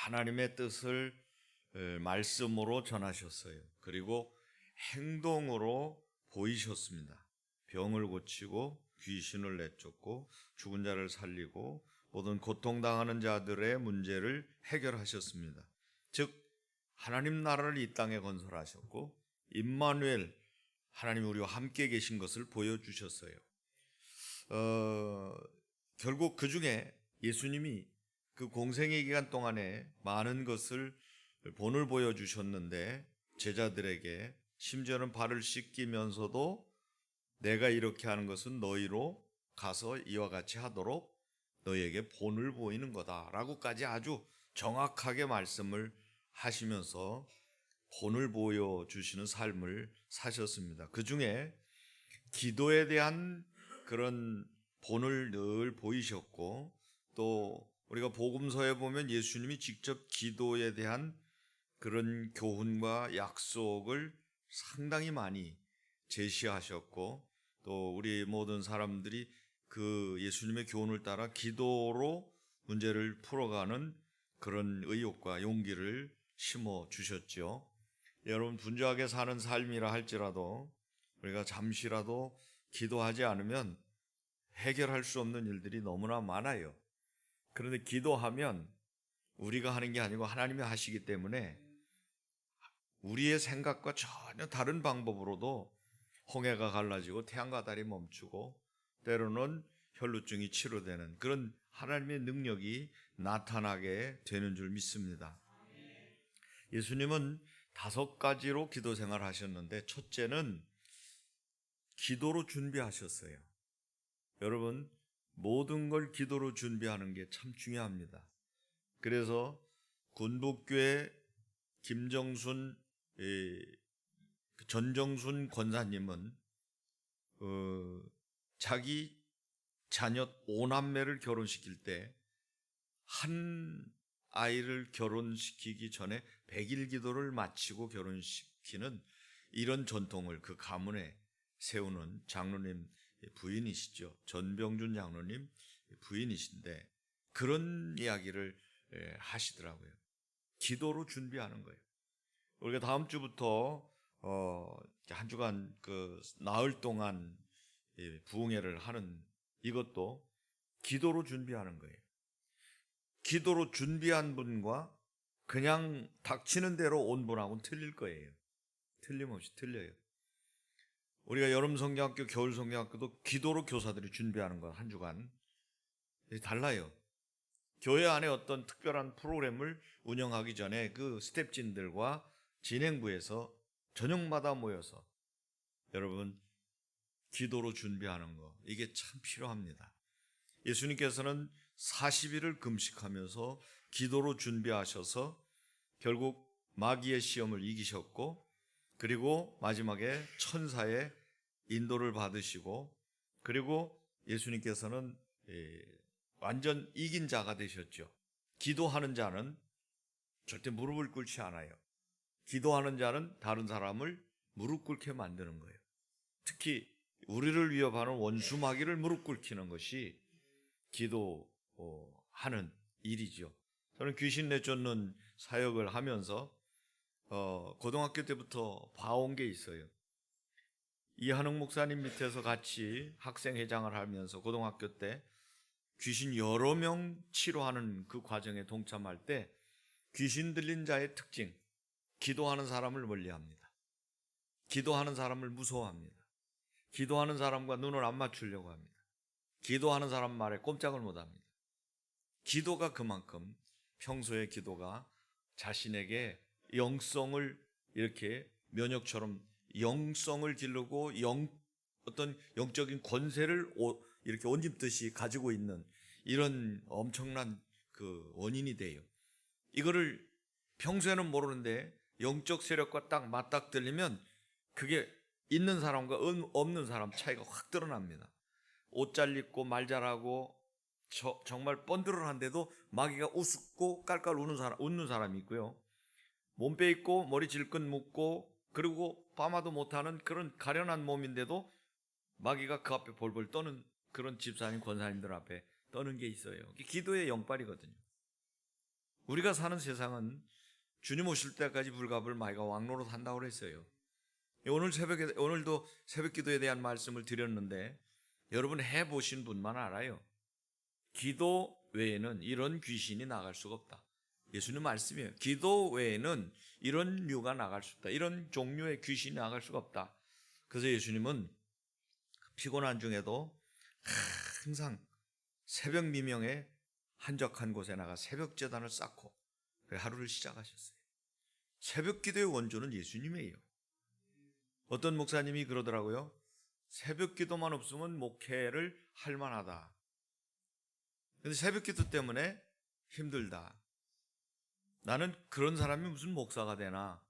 하나님의 뜻을 말씀으로 전하셨어요. 그리고 행동으로 보이셨습니다. 병을 고치고 귀신을 내쫓고 죽은 자를 살리고 모든 고통당하는 자들의 문제를 해결하셨습니다. 즉 하나님 나라를 이 땅에 건설하셨고 임마누엘 하나님 우리와 함께 계신 것을 보여주셨어요. 어, 결국 그 중에 예수님이 그 공생의 기간 동안에 많은 것을 본을 보여주셨는데 제자들에게 심지어는 발을 씻기면서도 내가 이렇게 하는 것은 너희로 가서 이와 같이 하도록 너희에게 본을 보이는 거다라고까지 아주 정확하게 말씀을 하시면서 본을 보여주시는 삶을 사셨습니다. 그 중에 기도에 대한 그런 본을 늘 보이셨고 또 우리가 복음서에 보면 예수님이 직접 기도에 대한 그런 교훈과 약속을 상당히 많이 제시하셨고 또 우리 모든 사람들이 그 예수님의 교훈을 따라 기도로 문제를 풀어가는 그런 의욕과 용기를 심어 주셨죠. 여러분 분주하게 사는 삶이라 할지라도 우리가 잠시라도 기도하지 않으면 해결할 수 없는 일들이 너무나 많아요. 그런데 기도하면 우리가 하는 게 아니고 하나님이 하시기 때문에 우리의 생각과 전혀 다른 방법으로도 홍해가 갈라지고 태양과 달이 멈추고 때로는 혈루증이 치료되는 그런 하나님의 능력이 나타나게 되는 줄 믿습니다. 예수님은 다섯 가지로 기도 생활 하셨는데 첫째는 기도로 준비하셨어요. 여러분, 모든 걸 기도로 준비하는 게 참 중요합니다. 그래서 군북교회 김정순 그 전정순 권사님은 어, 자기 자녀 오남매를 결혼시킬 때 한 아이를 결혼시키기 전에 백일 기도를 마치고 결혼시키는 이런 전통을 그 가문에 세우는 장로님 부인이시죠. 전병준 장로님 부인이신데 그런 이야기를 하시더라고요. 기도로 준비하는 거예요. 우리가 다음 주부터 어, 한 주간 그 나흘 동안 부흥회를 하는 이것도 기도로 준비하는 거예요. 기도로 준비한 분과 그냥 닥치는 대로 온 분하고는 틀릴 거예요. 틀림없이 틀려요. 우리가 여름 성경학교, 겨울 성경학교도 기도로 교사들이 준비하는 건 한 주간 달라요. 교회 안에 어떤 특별한 프로그램을 운영하기 전에 그 스텝진들과 진행부에서 저녁마다 모여서 여러분 기도로 준비하는 거 이게 참 필요합니다. 예수님께서는 40일을 금식하면서 기도로 준비하셔서 결국 마귀의 시험을 이기셨고 그리고 마지막에 천사의 인도를 받으시고 그리고 예수님께서는 완전 이긴 자가 되셨죠. 기도하는 자는 절대 무릎을 꿇지 않아요. 기도하는 자는 다른 사람을 무릎 꿇게 만드는 거예요. 특히 우리를 위협하는 원수 마귀를 무릎 꿇히는 것이 기도하는 일이죠. 저는 귀신 내쫓는 사역을 하면서 어, 고등학교 때부터 봐온 게 있어요. 이한웅 목사님 밑에서 같이 학생회장을 하면서 고등학교 때 귀신 여러 명 치료하는 그 과정에 동참할 때 귀신 들린 자의 특징, 기도하는 사람을 멀리 합니다. 기도하는 사람을 무서워합니다. 기도하는 사람과 눈을 안 맞추려고 합니다. 기도하는 사람 말에 꼼짝을 못 합니다. 기도가 그만큼 평소의 기도가 자신에게 영성을 이렇게 면역처럼 영성을 기르고 영 어떤 영적인 권세를 이렇게 옷 입듯이 가지고 있는 이런 엄청난 그 원인이 돼요. 이거를 평소에는 모르는데 영적 세력과 딱 맞닥뜨리면 그게 있는 사람과 없는 사람 차이가 확 드러납니다. 옷 잘 입고 말 잘하고 저, 정말 뻔드러한데도 마귀가 우습고 깔깔 우는 사람, 웃는 사람이 있고요. 몸빼 있고 머리 질끈 묶고 그리고 밤마도 못하는 그런 가련한 몸인데도 마귀가 그 앞에 볼볼 떠는 그런 집사님 권사님들 앞에 떠는 게 있어요. 기도의 영빨이거든요. 우리가 사는 세상은 주님 오실 때까지 불갑을 마이가 왕로로 산다고 그랬어요. 오늘 새벽에 오늘도 새벽 기도에 대한 말씀을 드렸는데 여러분 해 보신 분만 알아요. 기도 외에는 이런 귀신이 나갈 수가 없다. 예수님 말씀이에요. 기도 외에는 이런 류가 나갈 수 없다. 이런 종류의 귀신이 나갈 수가 없다. 그래서 예수님은 피곤한 중에도 항상 새벽 미명에 한적한 곳에 나가 새벽 재단을 쌓고 하루를 시작하셨어요. 새벽 기도의 원조는 예수님이에요. 어떤 목사님이 그러더라고요. 새벽 기도만 없으면 목회를 할 만하다. 근데 새벽 기도 때문에 힘들다. 나는 그런 사람이 무슨 목사가 되나.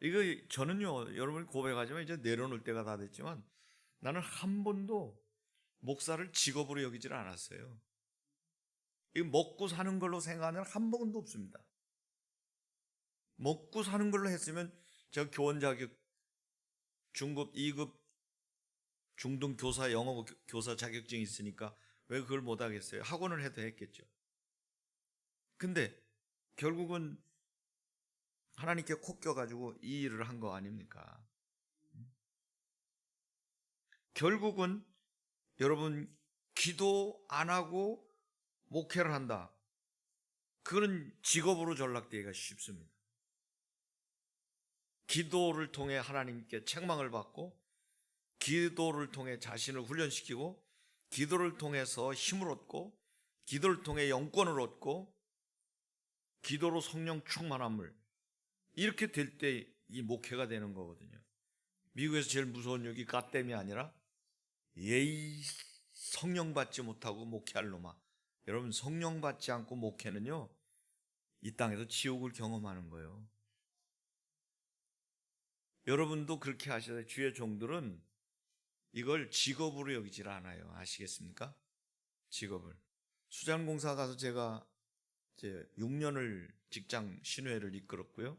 이거 저는요, 여러분 고백하지만 이제 내려놓을 때가 다 됐지만 나는 한 번도 목사를 직업으로 여기질 않았어요. 이 먹고 사는 걸로 생각하는 한 번도 없습니다. 먹고 사는 걸로 했으면 제가 교원 자격 중급 2급 중등 교사 영어 교- 교사 자격증이 있으니까 왜 그걸 못 하겠어요? 학원을 해도 했겠죠. 근데 결국은 하나님께 코 껴가지고 이 일을 한 거 아닙니까? 결국은 여러분 기도 안 하고 목회를 한다. 그런 직업으로 전락되기가 쉽습니다. 기도를 통해 하나님께 책망을 받고 기도를 통해 자신을 훈련시키고 기도를 통해서 힘을 얻고 기도를 통해 영권을 얻고 기도로 성령 충만함을 이렇게 될 때 이 목회가 되는 거거든요. 미국에서 제일 무서운 욕이 까땜이 아니라 예의 성령 받지 못하고 목회할 놈아. 여러분 성령 받지 않고 목회는요. 이 땅에서 지옥을 경험하는 거예요. 여러분도 그렇게 하셔야 주의 종들은 이걸 직업으로 여기질 않아요. 아시겠습니까? 직업을. 수장공사 가서 제가 이제 6년을 직장 신회를 이끌었고요.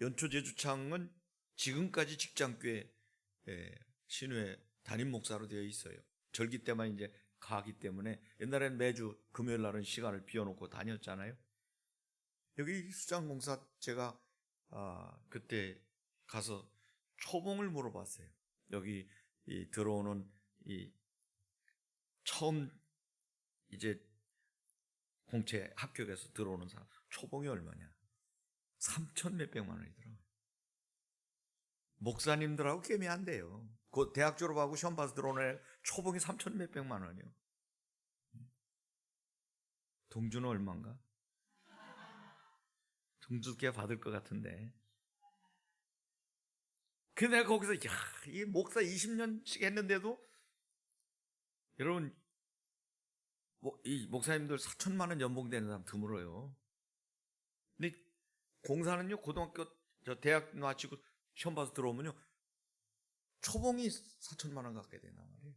연초 제주창은 지금까지 직장교회 예, 신회 담임 목사로 되어 있어요. 절기 때만 이제 가기 때문에 옛날엔 매주 금요일 날은 시간을 비워놓고 다녔잖아요. 여기 수장공사 제가 아, 그때 가서 초봉을 물어봤어요. 여기 이 들어오는 이 처음 이제 공채 합격해서 들어오는 사람 초봉이 얼마냐? 3천 몇백만 원이더라고요. 목사님들하고 게임이 안 돼요. 그 대학 졸업하고 시험 봐서 들어오는 애 초봉이 3천 몇백만 원이요. 동주는 얼마인가? 동주께 받을 것 같은데. 그 내가 거기서 야, 이 목사 20년씩 했는데도 여러분 뭐, 이 목사님들 4천만 원 연봉 되는 사람 드물어요. 근데 공사는요 고등학교 저 대학 마치고 시험 봐서 들어오면요 초봉이 4천만 원 가까이 되나 말이에요.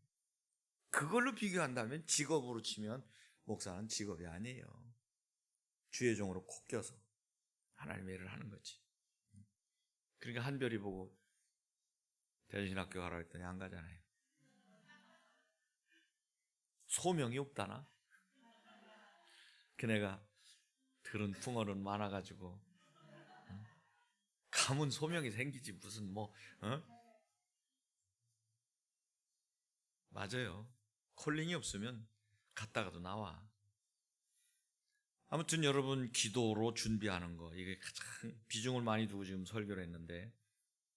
그걸로 비교한다면 직업으로 치면 목사는 직업이 아니에요. 주의 종으로 콕 껴서 하나님의 일을 하는 거지. 그러니까 한별이 보고 대신학교 가라 했더니 안 가잖아요. 소명이 없다나? 그네가 들은 풍어는 많아가지고 응? 가문 소명이 생기지 무슨 뭐 어? 맞아요. 콜링이 없으면 갔다가도 나와. 아무튼 여러분 기도로 준비하는 거 이게 가장 비중을 많이 두고 지금 설교를 했는데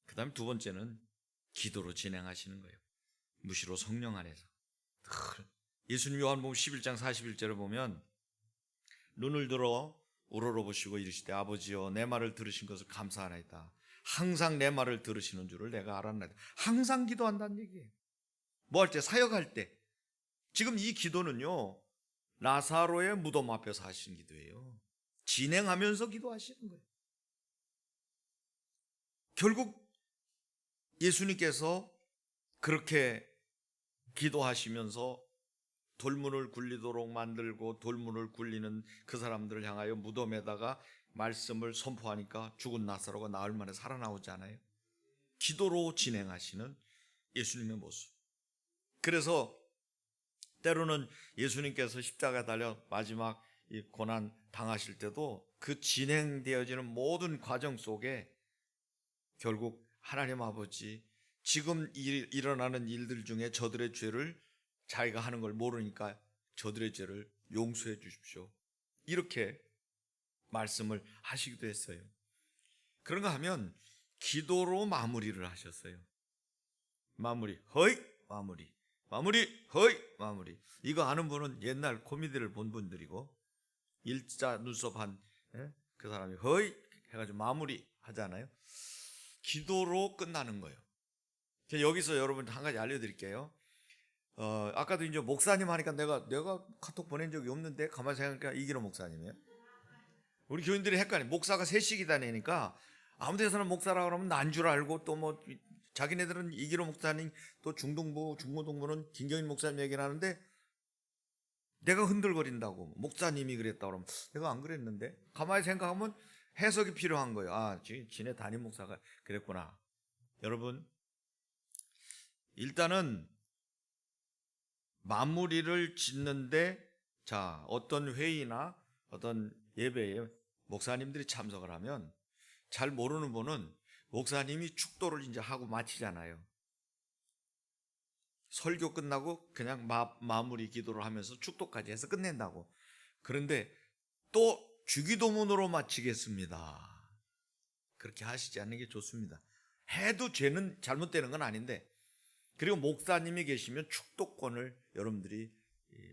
그다음 두 번째는 기도로 진행하시는 거예요. 무시로 성령 안에서 늘 예수님 요한복음 11장 41절을 보면 눈을 들어 우러러보시고 이르시되 아버지여 내 말을 들으신 것을 감사하나이다. 항상 내 말을 들으시는 줄을 내가 알았나이다. 항상 기도한다는 얘기예요. 뭐 할 때 사역할 때 지금 이 기도는요 나사로의 무덤 앞에서 하신 기도예요. 진행하면서 기도하시는 거예요. 결국 예수님께서 그렇게 기도하시면서 돌문을 굴리도록 만들고 돌문을 굴리는 그 사람들을 향하여 무덤에다가 말씀을 선포하니까 죽은 나사로가 나흘 만에 살아나오잖아요. 기도로 진행하시는 예수님의 모습. 그래서 때로는 예수님께서 십자가에 달려 마지막 이 고난 당하실 때도 그 진행되어지는 모든 과정 속에 결국 하나님 아버지 지금 일, 일어나는 일들 중에 저들의 죄를 자기가 하는 걸 모르니까 저들의 죄를 용서해 주십시오. 이렇게 말씀을 하시기도 했어요. 그런가 하면 기도로 마무리를 하셨어요. 마무리, 허이, 마무리, 마무리, 허이, 마무리. 이거 아는 분은 옛날 코미디를 본 분들이고 일자 눈썹 한 그 사람이 허이 해가지고 마무리 하잖아요. 기도로 끝나는 거예요. 여기서 여러분 한 가지 알려드릴게요. 어, 아까도 이제 목사님 하니까 내가 내가 카톡 보낸 적이 없는데 가만히 생각하니까 이기로 목사님이에요. 우리 교인들이 헷갈려. 목사가 셋씩이 다니니까 아무 데서나 목사라 그러면 난 줄 알고 또 뭐 자기네들은 이기로 목사님 또 중동부 중고동부는 김경인 목사님 얘기를 하는데 내가 흔들거린다고 목사님이 그랬다 그러면 내가 안 그랬는데 가만히 생각하면 해석이 필요한 거예요. 아, 지- 지네 담임 목사가 그랬구나. 여러분 일단은 마무리를 짓는데 자 어떤 회의나 어떤 예배에 목사님들이 참석을 하면 잘 모르는 분은 목사님이 축도를 이제 하고 마치잖아요. 설교 끝나고 그냥 마, 마무리 기도를 하면서 축도까지 해서 끝낸다고. 그런데 또 주기도문으로 마치겠습니다. 그렇게 하시지 않는 게 좋습니다. 해도 죄는 잘못되는 건 아닌데 그리고 목사님이 계시면 축도권을 여러분들이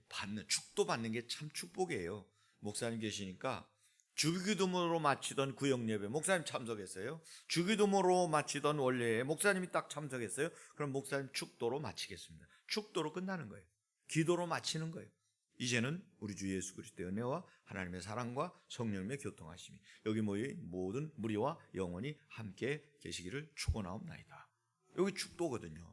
받는 축도 받는 게 참 축복이에요. 목사님 계시니까 주기도문으로 마치던 구역 예배 목사님 참석했어요. 주기도문으로 마치던 원래에 목사님이 딱 참석했어요. 그럼 목사님 축도로 마치겠습니다. 축도로 끝나는 거예요. 기도로 마치는 거예요. 이제는 우리 주 예수 그리스도의 은혜와 하나님의 사랑과 성령님의 교통하심이 여기 모인 모든 무리와 영원히 함께 계시기를 축원하옵나이다. 여기 축도거든요.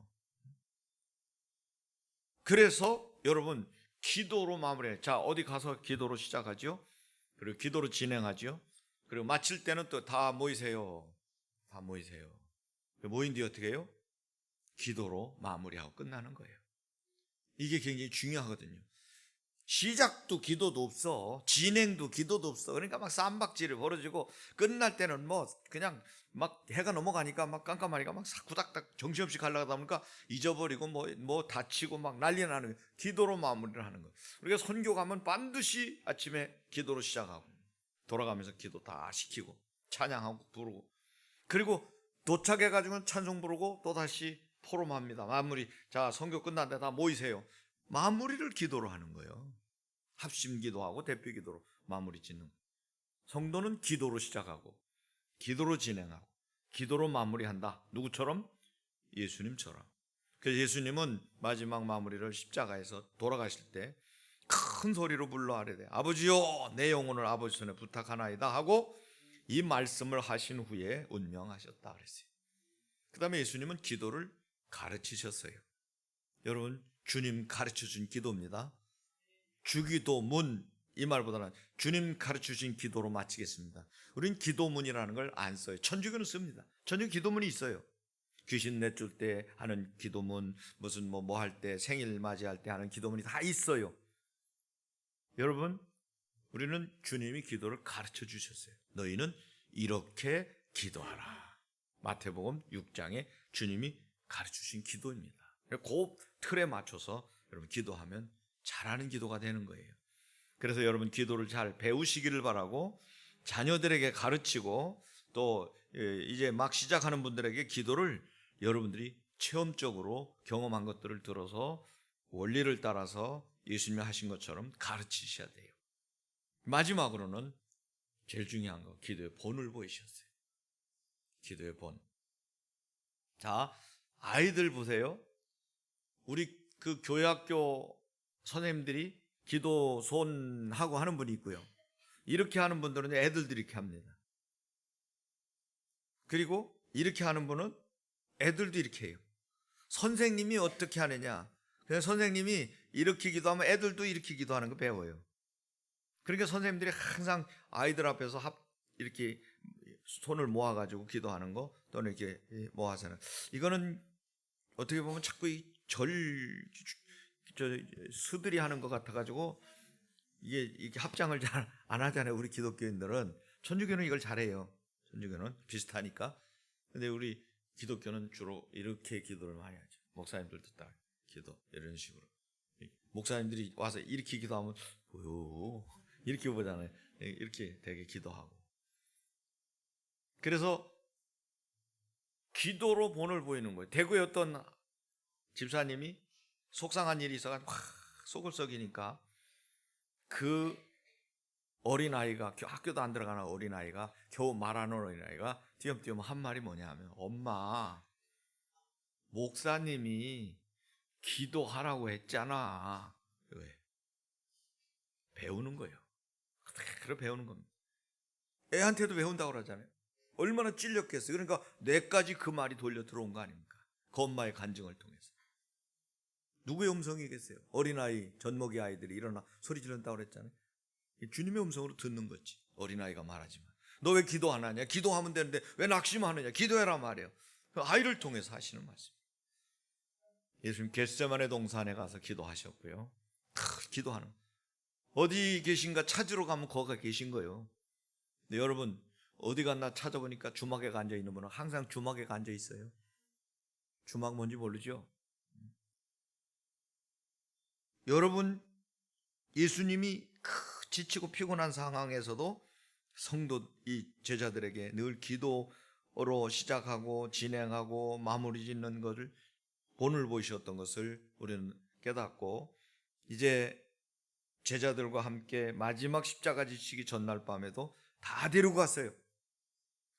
그래서 여러분 기도로 마무리해. 자 어디 가서 기도로 시작하죠. 그리고 기도로 진행하죠. 그리고 마칠 때는 또 다 모이세요. 다 모이세요. 모인 뒤 어떻게 해요? 기도로 마무리하고 끝나는 거예요. 이게 굉장히 중요하거든요. 시작도 기도도 없어. 진행도 기도도 없어. 그러니까 막 쌈박질이 벌어지고 끝날 때는 뭐 그냥 막 해가 넘어가니까 막 깜깜하니까 막 사쿠닥닥 정신없이 가려다 보니까 잊어버리고 뭐, 뭐 다치고 막 난리 나는 거예요. 기도로 마무리를 하는 거예요. 우리가 선교 가면 반드시 아침에 기도로 시작하고 돌아가면서 기도 다 시키고 찬양하고 부르고 그리고 도착해가지고 찬송 부르고 또다시 포럼합니다. 마무리. 자, 선교 끝났는데 다 모이세요. 마무리를 기도로 하는 거예요. 합심 기도하고 대표 기도로 마무리 짓는. 성도는 기도로 시작하고 기도로 진행하고 기도로 마무리한다. 누구처럼? 예수님처럼. 그래서 예수님은 마지막 마무리를 십자가에서 돌아가실 때 큰 소리로 불러 아뢰되 아버지요 내 영혼을 아버지 손에 부탁하나이다 하고 이 말씀을 하신 후에 운명하셨다 그랬어요. 그다음에 예수님은 기도를 가르치셨어요. 여러분 주님 가르쳐 준 기도입니다. 주기도문 이 말보다는 주님 가르쳐 주신 기도로 마치겠습니다. 우린 기도문이라는 걸 안 써요. 천주교는 씁니다. 천주교 기도문이 있어요. 귀신 내줄 때 하는 기도문, 무슨 뭐 뭐 할 때 생일 맞이할 때 하는 기도문이 다 있어요. 여러분, 우리는 주님이 기도를 가르쳐 주셨어요. 너희는 이렇게 기도하라. 마태복음 6장에 주님이 가르쳐 주신 기도입니다. 그 틀에 맞춰서 여러분 기도하면 잘하는 기도가 되는 거예요. 그래서 여러분 기도를 잘 배우시기를 바라고 자녀들에게 가르치고 또 예, 이제 막 시작하는 분들에게 기도를 여러분들이 체험적으로 경험한 것들을 들어서 원리를 따라서 예수님이 하신 것처럼 가르치셔야 돼요. 마지막으로는 제일 중요한 거 기도의 본을 보이셨어요. 기도의 본. 자, 아이들 보세요. 우리 그 교회 학교 선생님들이 기도 손하고 하는 분이 있고요. 이렇게 하는 분들은 애들들이 이렇게 합니다. 그리고 이렇게 하는 분은 애들도 이렇게 해요. 선생님이 어떻게 하느냐? 그냥 선생님이 이렇게 기도하면 애들도 이렇게 기도하는 거 배워요. 그러니까 선생님들이 항상 아이들 앞에서 합 이렇게 손을 모아가지고 기도하는 거 또는 이렇게 모아서는 이거는 어떻게 보면 자꾸 이 절 저 수들이 하는 것 같아가지고 이게 이게 합장을 잘 안 하잖아요. 우리 기독교인들은 천주교는 이걸 잘해요. 천주교는 비슷하니까. 근데 우리 기독교는 주로 이렇게 기도를 많이 하죠. 목사님들도 딱 기도 이런 식으로. 목사님들이 와서 이렇게 기도하면 뭐요? 이렇게 보잖아요. 이렇게 되게 기도하고. 그래서 기도로 본을 보이는 거예요. 대구에 어떤 집사님이 속상한 일이 있어가지고 확 속을 썩이니까 그 어린아이가 겨- 학교도 안 들어가는 어린아이가 겨우 말하는 어린아이가 띄엄띄엄 한 말이 뭐냐면 엄마 목사님이 기도하라고 했잖아. 왜? 배우는 거예요. 그대로 배우는 겁니다. 애한테도 배운다고 그러잖아요. 얼마나 찔렸겠어요. 그러니까 뇌까지 그 말이 돌려 들어온 거 아닙니까? 그 엄마의 간증을 통해서. 누구의 음성이겠어요? 어린아이, 젖먹이 아이들이 일어나 소리 지른다고 그랬잖아요. 주님의 음성으로 듣는 거지. 어린아이가 말하지만. 너 왜 기도 안 하냐? 기도하면 되는데 왜 낙심하느냐? 기도해라 말이에요. 그 아이를 통해서 하시는 말씀. 예수님 겟세만의 동산에 가서 기도하셨고요. 크, 기도하는. 어디 계신가 찾으러 가면 거기가 계신 거예요. 근데 여러분 어디 갔나 찾아보니까 주막에 앉아 있는 분은 항상 주막에 앉아 있어요. 주막 뭔지 모르죠? 여러분 예수님이 크, 지치고 피곤한 상황에서도 성도 이 제자들에게 늘 기도로 시작하고 진행하고 마무리 짓는 것을 본을 보이셨던 것을 우리는 깨닫고 이제 제자들과 함께 마지막 십자가 지치기 전날 밤에도 다 데리고 갔어요.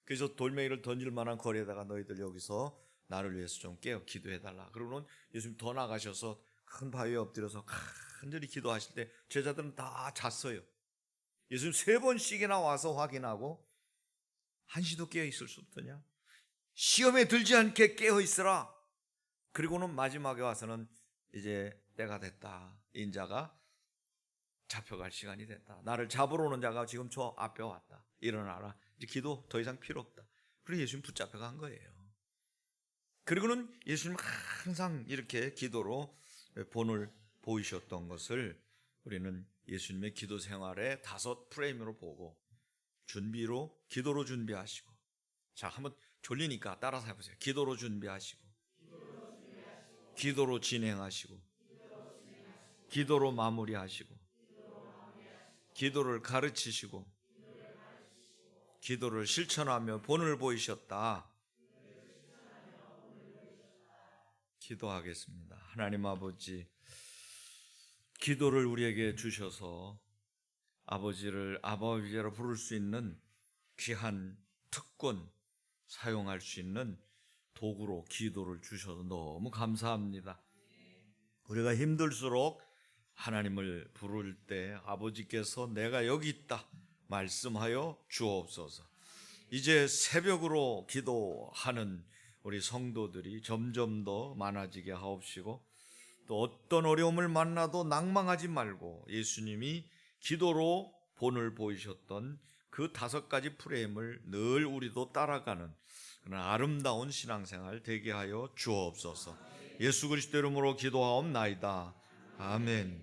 그래서 돌멩이를 던질 만한 거리에다가 너희들 여기서 나를 위해서 좀 깨어 기도해달라. 그러고는 예수님 더 나가셔서 큰 바위에 엎드려서 간절히 기도하실 때 제자들은 다 잤어요. 예수님 세 번씩이나 와서 확인하고 한시도 깨어 있을 수 없더냐? 시험에 들지 않게 깨어 있으라. 그리고는 마지막에 와서는 이제 때가 됐다. 인자가 잡혀갈 시간이 됐다. 나를 잡으러 오는 자가 지금 저 앞에 왔다. 일어나라. 이제 기도 더 이상 필요 없다. 그리고 예수님 붙잡혀 간 거예요. 그리고는 예수님 항상 이렇게 기도로 본을 보이셨던 것을 우리는 예수님의 기도 생활의 다섯 프레임으로 보고 준비로 기도로 준비하시고 자 한번 졸리니까 따라서 해보세요. 기도로 준비하시고 기도로 진행하시고 기도로 마무리하시고 기도를 가르치시고 기도를 실천하며 본을 보이셨다. 기도하겠습니다. 하나님 아버지, 기도를 우리에게 주셔서 아버지를 아버지로 부를 수 있는 귀한 특권 사용할 수 있는 도구로 기도를 주셔서 너무 감사합니다. 우리가 힘들수록 하나님을 부를 때 아버지께서 내가 여기 있다 말씀하여 주옵소서. 이제 새벽으로 기도하는 우리 성도들이 점점 더 많아지게 하옵시고 또 어떤 어려움을 만나도 낭망하지 말고 예수님이 기도로 본을 보이셨던 그 다섯 가지 프레임을 늘 우리도 따라가는 그런 아름다운 신앙생활 되게 하여 주옵소서. 예수 그리스도 이름으로 기도하옵나이다. 아멘.